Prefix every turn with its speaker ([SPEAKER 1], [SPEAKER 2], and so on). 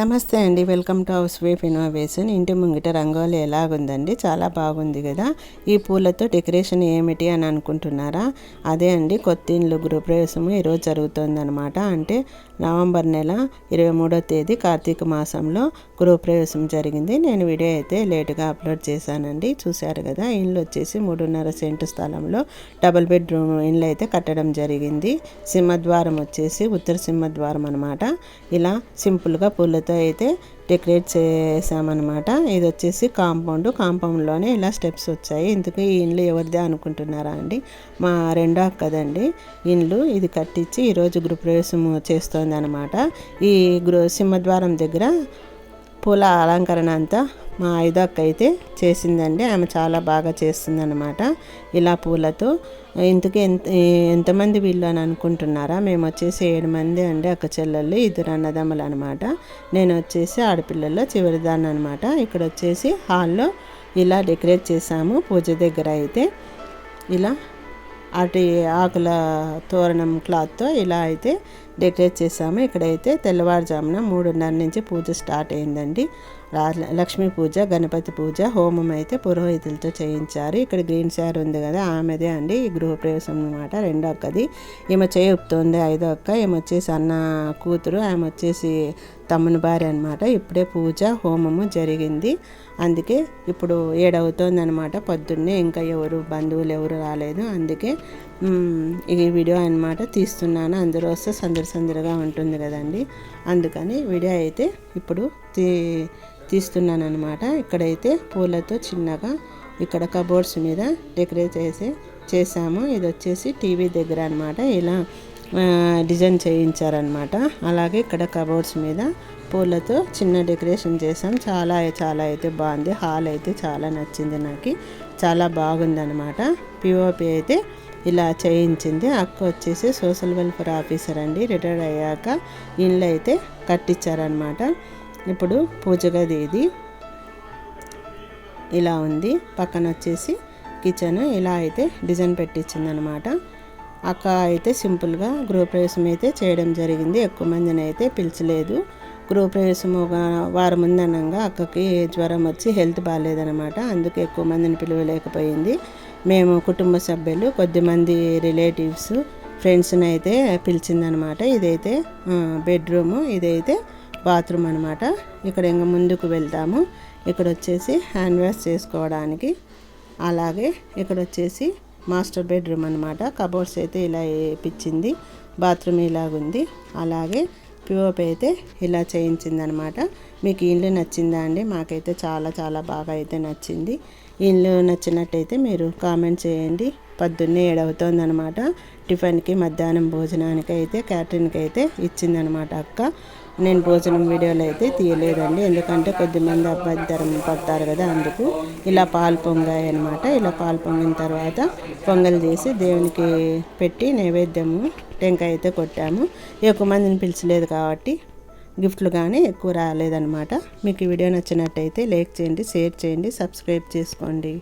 [SPEAKER 1] నమస్తే అండి. Welcome to housewife innovation. ఇంటి ముంగిట రంగోలి ఎలాగుందండి? చాలా బాగుంది కదా. ఈ పూలతో డెకరేషన్ ఏమిటి అని అనుకుంటున్నారా? అదే అండి. కొత్త ఇండ్లు గృహప్రవేశము ఈరోజు జరుగుతుందనమాట అంటే నవంబర్ నెల ఇరవై మూడో తేదీ కార్తీక మాసంలో గృహప్రవేశం జరిగింది. నేను వీడియో అయితే లేటుగా అప్లోడ్ చేశానండి. చూశారు కదా ఇండ్లు వచ్చేసి మూడున్నర సెంటు స్థలంలో డబుల్ బెడ్రూమ్ ఇండ్లు అయితే కట్టడం జరిగింది. సింహద్వారం వచ్చేసి ఉత్తర సింహద్వారం అనమాట ఇలా సింపుల్గా పూల పూలతో అయితే డెకరేట్ చేసామన్నమాట. ఇది వచ్చేసి కాంపౌండ్. కాంపౌండ్లోనే ఇలా స్టెప్స్ వచ్చాయి. ఇందుకు ఈ ఇండ్లు ఎవరిదే అనుకుంటున్నారా అండి? మా రెండో అక్కదండి. ఇండ్లు ఇది కట్టించి ఈరోజు గృహప్రవేశం చేస్తోంది అనమాట ఈ గృహ సింహద్వారం దగ్గర పూల అలంకరణ అంతా మా ఐదో అక్క అయితే చేసిందండి. ఆమె చాలా బాగా చేస్తుందనమాట ఇలా పూలతో. ఇంతకీ ఎంత ఎంతమంది వీళ్ళు అని అనుకుంటున్నారా? మేము వచ్చేసి ఏడు మంది అండి అక్క చెల్లెళ్ళు ఇద్దరు అన్నదమ్ములు అనమాట నేను వచ్చేసి ఆడపిల్లల్లో చివరిదాన్ని అనమాట ఇక్కడ వచ్చేసి హాల్లో ఇలా డెకరేట్ చేసాము పూజ దగ్గర అయితే. ఇలా అటు ఆకుల తోరణం క్లాత్తో ఇలా అయితే డెకరేట్ చేసాము ఇక్కడైతే తెల్లవారుజామున మూడున్నర నుంచి పూజ స్టార్ట్ అయిందండి. లక్ష్మీ పూజ గణపతి పూజ హోమం అయితే పురోహితులతో చేయించారు. ఇక్కడ గ్రీన్ శారీ ఉంది కదా ఆమెదే అండి. ఈ గృహప్రవేశం అనమాట రెండో అక్కది. ఈమె చేయుపుతోంది ఐదో అక్క. ఈమె వచ్చేసి అన్న కూతురు ఆమె వచ్చేసి తమ్ముని భార్య అనమాట ఇప్పుడే పూజ హోమము జరిగింది. అందుకే ఇప్పుడు ఏడవుతోంది అనమాట పొద్దున్నే. ఇంకా ఎవరు బంధువులు ఎవరు రాలేదు. అందుకే ఈ వీడియో అనమాట తీస్తున్నాను. అందరూ వస్తే సందడి సందడిగా ఉంటుంది కదండి. అందుకని వీడియో అయితే ఇప్పుడు తీ తీస్తున్నాను అనమాట ఇక్కడైతే పూలతో చిన్నగా ఇక్కడ కబోర్డ్స్ మీద డెకరేట్ చేసి చేసాము. ఇది వచ్చేసి టీవీ దగ్గర అనమాట ఇలా డిజైన్ చేయించారనమాట అలాగే ఇక్కడ కబోర్డ్స్ మీద పూలతో చిన్న డెకరేషన్ చేసాం చాలా చాలా అయితే బాగుంది. హాల్ అయితే చాలా నచ్చింది నాకు. చాలా బాగుందనమాట పిఓపి అయితే ఇలా చేయించింది. అక్క వచ్చేసి సోషల్ వెల్ఫేర్ ఆఫీసర్ అండి. రిటైర్ అయ్యాక ఇండ్లు అయితే కట్టించారనమాట ఇప్పుడు పూజ గది ఇది. ఇలా ఉంది. పక్కన వచ్చేసి కిచెన్ ఇలా అయితే డిజైన్ పెట్టించింది అనమాట అక్క అయితే సింపుల్గా గృహప్రవేశం అయితే చేయడం జరిగింది. ఎక్కువ మందిని అయితే పిలిచలేదు. గృహప్రవేశం ఒక వారం ముందనంగా అక్కకి జ్వరం వచ్చి హెల్త్ బాగాలేదనమాట అందుకే ఎక్కువ మందిని పిలవలేకపోయింది. మేము కుటుంబ సభ్యులు కొద్దిమంది రిలేటివ్స్ ఫ్రెండ్స్ని అయితే పిలిచిందనమాట. ఇదైతే బెడ్రూము ఇదైతే బాత్రూమ్ అనమాట. ఇక్కడ ఇంకా ముందుకు వెళ్తాము. ఇక్కడ వచ్చేసి హ్యాండ్ వాష్ చేసుకోవడానికి. అలాగే ఇక్కడ వచ్చేసి మాస్టర్ బెడ్రూమ్ అనమాట కబోర్డ్స్ అయితే ఇలా వేయించింది బాత్రూమ్ ఇలాగుంది. అలాగే పిఓపి అయితే ఇలా చేయించిందనమాట. మీకు ఇల్లు నచ్చిందా అండి? మాకైతే చాలా చాలా బాగా అయితే నచ్చింది. ఇల్లు నచ్చినట్టయితే మీరు కామెంట్ చేయండి. పొద్దున్నే ఏడవుతోందనమాట. టిఫిన్కి మధ్యాహ్నం భోజనానికి అయితే క్యాటరింగ్కి అయితే ఇచ్చిందనమాట అక్క. నేను భోజనం వీడియోలో అయితే తీయలేదండి. ఎందుకంటే కొద్దిమంది అభ్యంతరం పడతారు కదా అందుకు. ఇలా పాలు పొంగాయి అనమాట ఇలా పాలు పొంగిన తర్వాత పొంగల్ చేసి దేవునికి పెట్టి నైవేద్యము టెంకాయ అయితే కొట్టాము. ఎక్కువ మందిని పిలిచలేదు కాబట్టి గిఫ్ట్లు కానీ ఎక్కువ రాలేదన్నమాట. మీకు ఈ వీడియో నచ్చినట్టయితే లైక్ చేయండి షేర్ చేయండి సబ్స్క్రైబ్ చేసుకోండి.